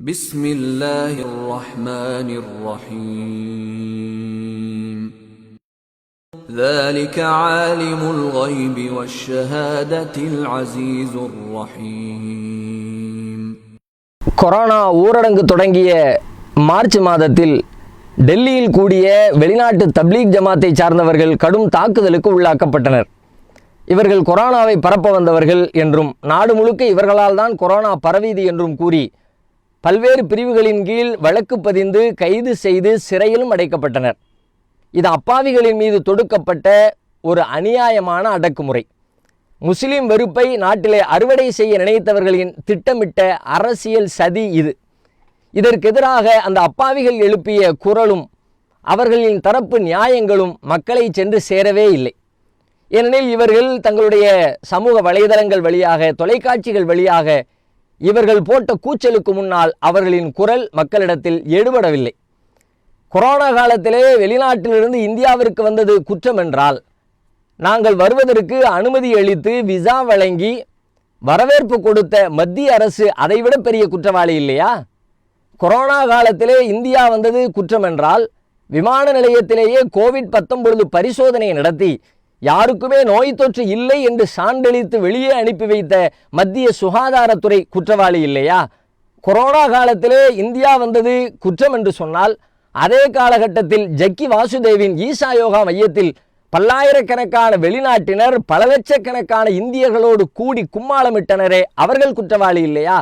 بسم الله الرحمن الرحيم ذلك عالم الغيب والشهادة العزيز الرحيم corona ஊரடங்கு தொடங்கிய March மாதத்தில் டெல்லியில் கூடிய வெளிநாட்டு தப்லீக் ஜமாத்தை சார்ந்தவர்கள் கடும் தாக்குதலுக்கு உள்ளாக்கப்பட்டனர் இவர்கள் கொரோனாவை பரப்ப வந்தவர்கள் என்றும் நாடு முழுக்க இவர்களால் தான் கொரோனா பரவியது என்றும் கூறி பல்வேறு பிரிவுகளின் கீழ் வழக்கு பதிந்து கைது செய்து சிறையிலும் அடைக்கப்பட்டனர். இது அப்பாவிகளின் மீது தொடுக்கப்பட்ட ஒரு அநியாயமான அடக்குமுறை. முஸ்லிம் வெறுப்பை நாட்டிலே அறுவடை செய்ய நினைத்தவர்களின் திட்டமிட்ட அரசியல் சதி இது. இதற்கெதிராக அந்த அப்பாவிகள் எழுப்பிய குரலும் அவர்களின் தரப்பு நியாயங்களும் மக்களை சென்று சேரவே இல்லை. ஏனெனில் இவர்கள் தங்களுடைய சமூக வலைதளங்கள் வழியாக தொலைக்காட்சிகள் வழியாக இவர்கள் போட்ட கூச்சலுக்கு முன்னால் அவர்களின் குரல் மக்களிடத்தில் எடுபடவில்லை. கொரோனா காலத்திலே வெளிநாட்டிலிருந்து இந்தியாவிற்கு வந்தது குற்றம் என்றால் நாங்கள் வருவதற்கு அனுமதி அளித்து விசா வழங்கி வரவேற்பு கொடுத்த மத்திய அரசு அதைவிட பெரிய குற்றவாளி இல்லையா? கொரோனா காலத்திலே இந்தியா வந்தது குற்றம் என்றால் விமான நிலையத்திலேயே கோவிட் பத்தொன்பது பரிசோதனை நடத்தி யாருக்குமே நோய் தொற்று இல்லை என்று சான்றளித்து வெளியே அனுப்பி வைத்த மத்திய சுகாதாரத்துறை குற்றவாளி இல்லையா? கொரோனா காலத்திலே இந்தியா வந்தது குற்றம் என்று சொன்னால் அதே காலகட்டத்தில் ஜக்கி வாசுதேவின் ஈசா யோகா மையத்தில் பல்லாயிரக்கணக்கான வெளிநாட்டினர் பல லட்சக்கணக்கான இந்தியர்களோடு கூடி கும்மாளமிட்டனரே அவர்கள் குற்றவாளி இல்லையா?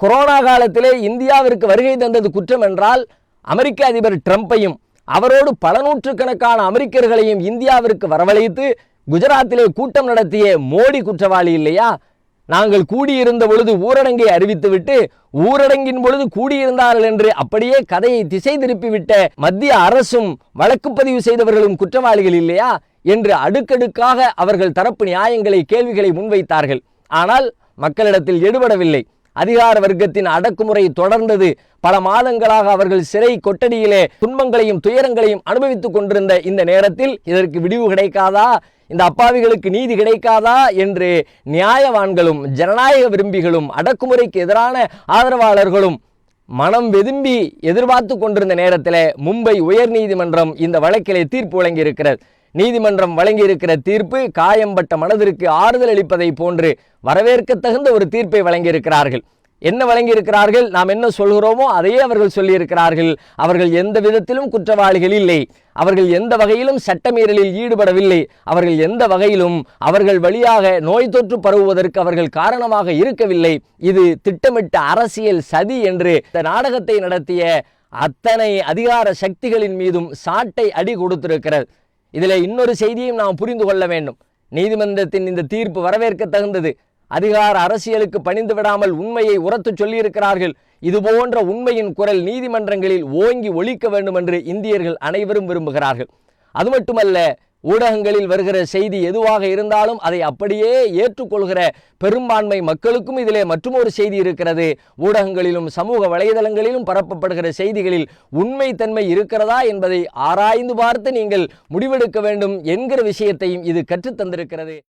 கொரோனா காலத்திலே இந்தியாவிற்கு வருகை தந்தது குற்றம் என்றால் அமெரிக்க அதிபர் ட்ரம்பையும் அவரோடு பல நூற்றுக்கணக்கான அமெரிக்கர்களையும் இந்தியாவிற்கு வரவழைத்து குஜராத்திலே கூட்டம் நடத்திய மோடி குற்றவாளி இல்லையா? நாங்கள் கூடியிருந்த பொழுது ஊரடங்கை அறிவித்துவிட்டு ஊரடங்கின் பொழுது கூடியிருந்தார்கள் என்று அப்படியே கதையை திசை திருப்பிவிட்ட மத்திய அரசும் வழக்கு பதிவு செய்தவர்களும் குற்றவாளிகள் இல்லையா? என்று அடுக்கடுக்காக அவர்கள் தரப்பு நியாயங்களை கேள்விகளை முன்வைத்தார்கள். ஆனால் மக்களிடத்தில் எடுபடவில்லை. அதிகார வர்க்கத்தின் அடக்குமுறை தொடர்ந்தது. பல மாதங்களாக அவர்கள் சிறை கொட்டடியிலே துன்பங்களையும் துயரங்களையும் அனுபவித்துக் கொண்டிருந்த இந்த நேரத்தில் இதற்கு விடிவு கிடைக்காதா? இந்த அப்பாவிகளுக்கு நீதி கிடைக்காதா? என்று நியாயவான்களும் ஜனநாயக விரும்பிகளும் அடக்குமுறைக்கு எதிரான ஆதரவாளர்களும் மனம் வெதும்பி எதிர்பார்த்து கொண்டிருந்த நேரத்தில் மும்பை உயர்நீதிமன்றம் இந்த வழக்கிலே தீர்ப்பு வழங்கியிருக்கிறது. நீதிமன்றம் வழங்கியிருக்கிற தீர்ப்பு காயம்பட்ட மனதிற்கு ஆறுதல் அளிப்பதை போன்று வரவேற்க தகுந்த ஒரு தீர்ப்பை வழங்கியிருக்கிறார்கள். என்ன வழங்கியிருக்கிறார்கள்? நாம் என்ன சொல்கிறோமோ அதையே அவர்கள் சொல்லியிருக்கிறார்கள். அவர்கள் எந்த விதத்திலும் குற்றவாளிகள் இல்லை. அவர்கள் எந்த வகையிலும் சட்டமீறலில் ஈடுபடவில்லை. அவர்கள் எந்த வகையிலும் அவர்கள் வழியாக நோய் தொற்று பரவுவதற்கு அவர்கள் காரணமாக இருக்கவில்லை. இது திட்டமிட்ட அரசியல் சதி என்று இந்த நாடகத்தை நடத்திய அத்தனை அதிகார சக்திகளின் மீதும் சாட்டை அடி கொடுத்திருக்கிறது. இதில் இன்னொரு செய்தியும் நாம் புரிந்து கொள்ள வேண்டும். நீதிமன்றத்தின் இந்த தீர்ப்பு வரவேற்க தகுந்தது அதிகார அரசியலுக்கு பணிந்து விடாமல் உண்மையை உரத்து சொல்லியிருக்கிறார்கள். இது போன்ற உண்மையின் குரல் நீதிமன்றங்களில் ஓங்கி ஒழிக்க வேண்டும் என்று இந்தியர்கள் அனைவரும் விரும்புகிறார்கள். அது மட்டுமல்ல ஊடகங்களில் வருகிற செய்தி எதுவாக இருந்தாலும் அதை அப்படியே ஏற்றுக்கொள்கிற பெரும்பான்மை மக்களுக்கும் இதிலே மற்றொரு செய்தி இருக்கிறது. ஊடகங்களிலும் சமூக வலைதளங்களிலும் பரப்பப்படுகிற செய்திகளில் உண்மை தன்மை இருக்கிறதா என்பதை ஆராய்ந்து பார்த்து நீங்கள் முடிவெடுக்க வேண்டும் என்கிற விஷயத்தையும் இது கற்றுத்தந்திருக்கிறது.